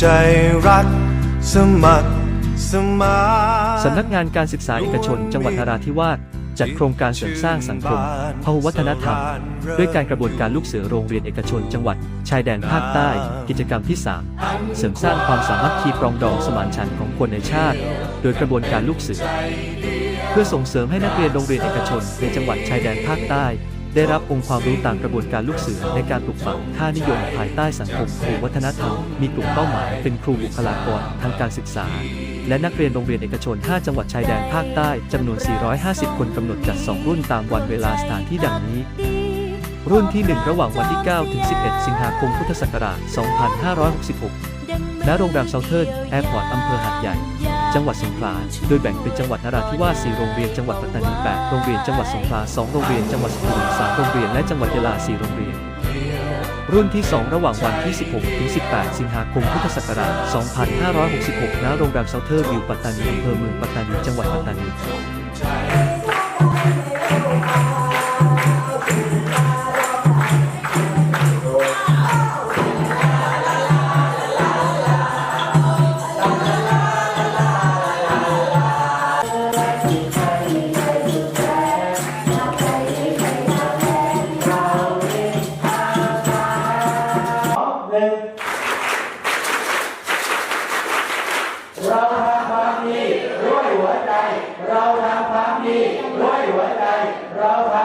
ใจรักสมัครสมานสำนักงานการศึกษาเอกชน จังหวัดนราธิวาสจัดโครงการเสริมสร้างสังคมพหุวัฒนธรรม ด้วยการกระบวนการลูกเสือโรงเรียนเอกชน จังหวัด ชายแดนภาคใต้ กิจกรรมที่ 3 เสริมสร้างความสามัคคีปรองดองสมานฉันท์ของคนในชาติ โดยกระบวนการลูกเสือ เพื่อส่งเสริมให้นักเรียนโรงเรียนเอกชน ในจังหวัดชายแดนภาคใต้ ได้รับองค์ความรู้ต่ามกระบวนการลูกเสือในการปลูกฝังค่านิยมภายใต้สังคมภูมิวัฒนธรรม มีกลุ่มเป้าหมายเป็นครูบุคลากรทางการศึกษา และนักเรียนโรงเรียนเอกชน 5 จังหวัดชายแดนภาคใต้จำนวน 450 คนกำหนดจัด 2 รุ่นตามวันเวลาสถานที่ดังนี้รุ่นที่ 1 ระหว่างวันที่ 9 ถึง 11 สิงหาคม พุทธศักราช 2566 ณ โรงแรมเซาเทิร์นแอร์พอร์ต อำเภอหาดใหญ่ จังหวัดสงขลา โดยแบ่งเป็นจังหวัดนราธิวาส 4 โรงเรียน จังหวัดปัตตานี 8 โรงเรียน จังหวัดสงขลา 2 โรงเรียน จังหวัดสุพรรณ3โรงเรียน และจังหวัดยะลา 4 โรงเรียนรุ่นที่ 2 ระหว่างวันที่ 16 ถึง 18 สิงหาคม พุทธศักราช 2566 ณ โรงแรมเซาเทอร์วิว ปัตตานีอำเภอเมืองปัตตานี จังหวัดปัตตานี เราทำความดีด้วยหัวใจ เราท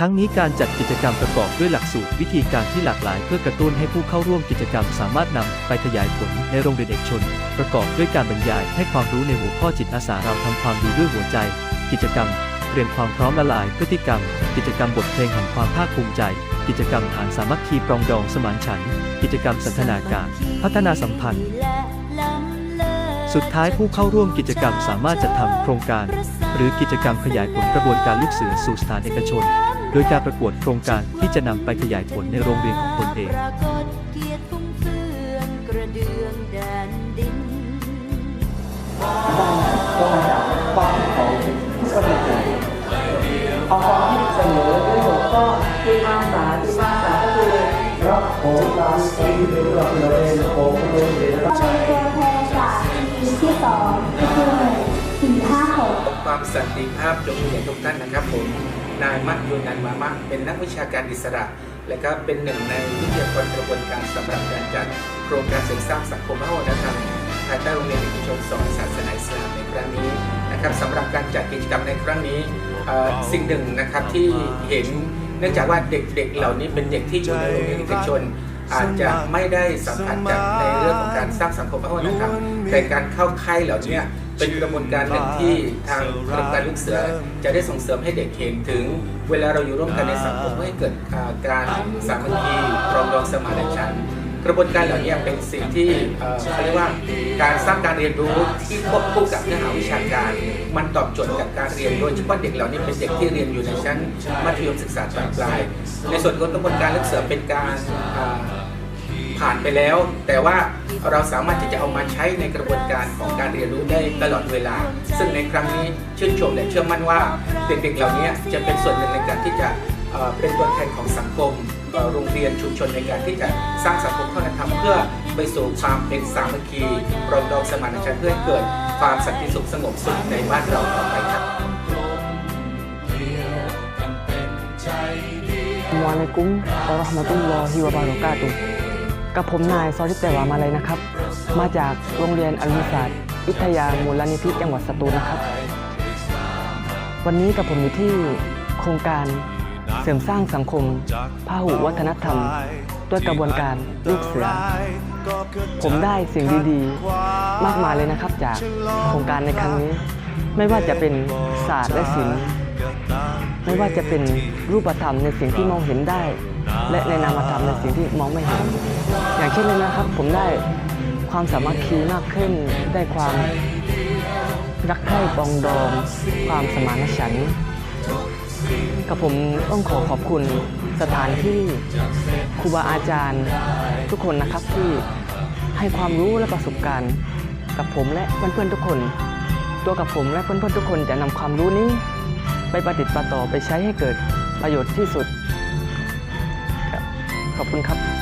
ทั้งนี้การจัดกิจกรรมประกอบด้วยหลักสูตรวิธีการที่หลากหลายเพื่อกระตุ้นให้ผู้เข้าร่วมกิจกรรมสามารถนำไปขยายผลในโรงเรียนเอกชน ประกอบด้วยการบรรยายให้ความรู้ในหัวข้อจิตอาสาเราทำความดีด้วยหัวใจ กิจกรรม เตรียมความพร้อมละลายพฤติกรรม กิจกรรมบทเพลงแห่งความภาคภูมิใจ กิจกรรมฐานสามัคคีปรองดองสมานฉันท์กิจกรรมสันทนาการ พัฒนาสัมพันธ์ สุดท้ายผู้เข้าร่วมกิจกรรมสามารถจัดทำโครงการ หรือกิจกรรมขยายผลกระบวนการลูกเสือสู่สถานเอกชน โดยการประกวดโครงการที่จะนำไปขยายผลในโรงเรียนของตนเองปรากฏเกียรติฟุ้งเฟืองกระเดืองแดนดินก็มาจากความคิดของผู้สมัครใจเอาความคิดเสนอด้วยหัวข้อที่ภาษาที่ภาษาก็คือรับผมตามสิ่งที่เราเป็นผมโรงเรียนก็เป็นตัวแทนจาก ห้าความสันติภาพจงมีแก่ทุกท่านนะครับผมนายมัตยูนันมามะเป็นนักวิชาการอิสระ และก็เป็นหนึ่งในวิทยากรกระบวนการสำหรับการจัดโครงการเสริมสร้างสังคมพหุวัฒนธรรมภายใต้โรงเรียนเอกชนสอนศาสนาอิสลามในครั้งนี้นะครับสำหรับการจัดกิจกรรมในครั้งนี้สิ่งหนึ่งนะครับที่เห็นเนื่องจากว่าเด็กๆ เหล่านี้เป็นเด็กที่อยู่ในโรงเรียนเอกชนอาจจะไม่ได้สัมผัสจากในเรื่องของการสร้างสังคมพหุวัฒนธรรมแต่การเข้าค่ายเหล่านี้ เป็นกระบวนการหนึ่งที่ทางกรมการลูกเสือจะได้ส่งเสริมให้เด็กเห็นถึง เวลาเราอยู่ร่วมกันในสังคมให้เกิดการสามัคคีปรองดองสมานฉันท์กระบวนการเหล่านี้เป็นสิ่งที่เขาเรียกว่าการสร้างการเรียนรู้ที่ควบคู่กับเนื้อหาวิชาการ มันตอบโจทย์กับการเรียนโดยเฉพาะเด็กเหล่านี้เป็นเด็กที่เรียนอยู่ในชั้นมัธยมศึกษาปลาย ในส่วนของกระบวนการลูกเสือเป็นการผ่านไปแล้ว แต่ว่า เราสามารถที่จะเอามาใช้ในกระบวนการของการเรียนรู้ได้ตลอดเวลา ซึ่งในครั้งนี้ชื่นชมและเชื่อมั่นว่าเด็กๆเหล่านี้จะเป็นส่วนหนึ่งในการที่จะเป็นตัวแทนของสังคมโรงเรียนชุมชนในการที่จะสร้างสังคมวัฒนธรรมเพื่อไปสู่ความเป็นสามัคคีปรองดองสมานฉันท์เพื่อให้เกิดความสันติสุขสงบสุขในบ้านเราต่อไปครับวาเลกุมวะเราะห์มะตุลลอฮิวะบารอกาตุ กับผมนายซอริเตวามาเลยนะครับ มาจากโรงเรียนอรุณศาสตร์วิทยามูลนิธิจังหวัดสตูลนะครับ วันนี้กับผมอยู่ที่โครงการเสริมสร้างสังคมพหุวัฒนธรรม ด้วยกระบวนการลูกเสือ ผมได้สิ่งดีๆ มากมายเลยนะครับ จากโครงการในครั้งนี้ ไม่ว่าจะเป็นศาสตร์และศิลป์ไม่ว่าจะเป็นรูปธรรมในสิ่งที่มองเห็นได้ และในนามธรรมในสิ่งที่มองไม่เห็น อย่างเช่นเลยนะครับ ผมได้ความสามัคคีมากขึ้น ได้ความรักใคร่ปองดอง ความสมานฉันท์กับผมต้องขอขอบคุณสถานที่ครูบาอาจารย์ทุกคนนะครับที่ให้ความรู้และประสบการณ์ กับผมและเพื่อนๆทุกคน ตัวกับผมและเพื่อนๆทุกคนจะนำความรู้นี้ ไปประดิษฐ์ประต่อไปใช้ให้เกิดประโยชน์ที่สุด ขอบคุณครับ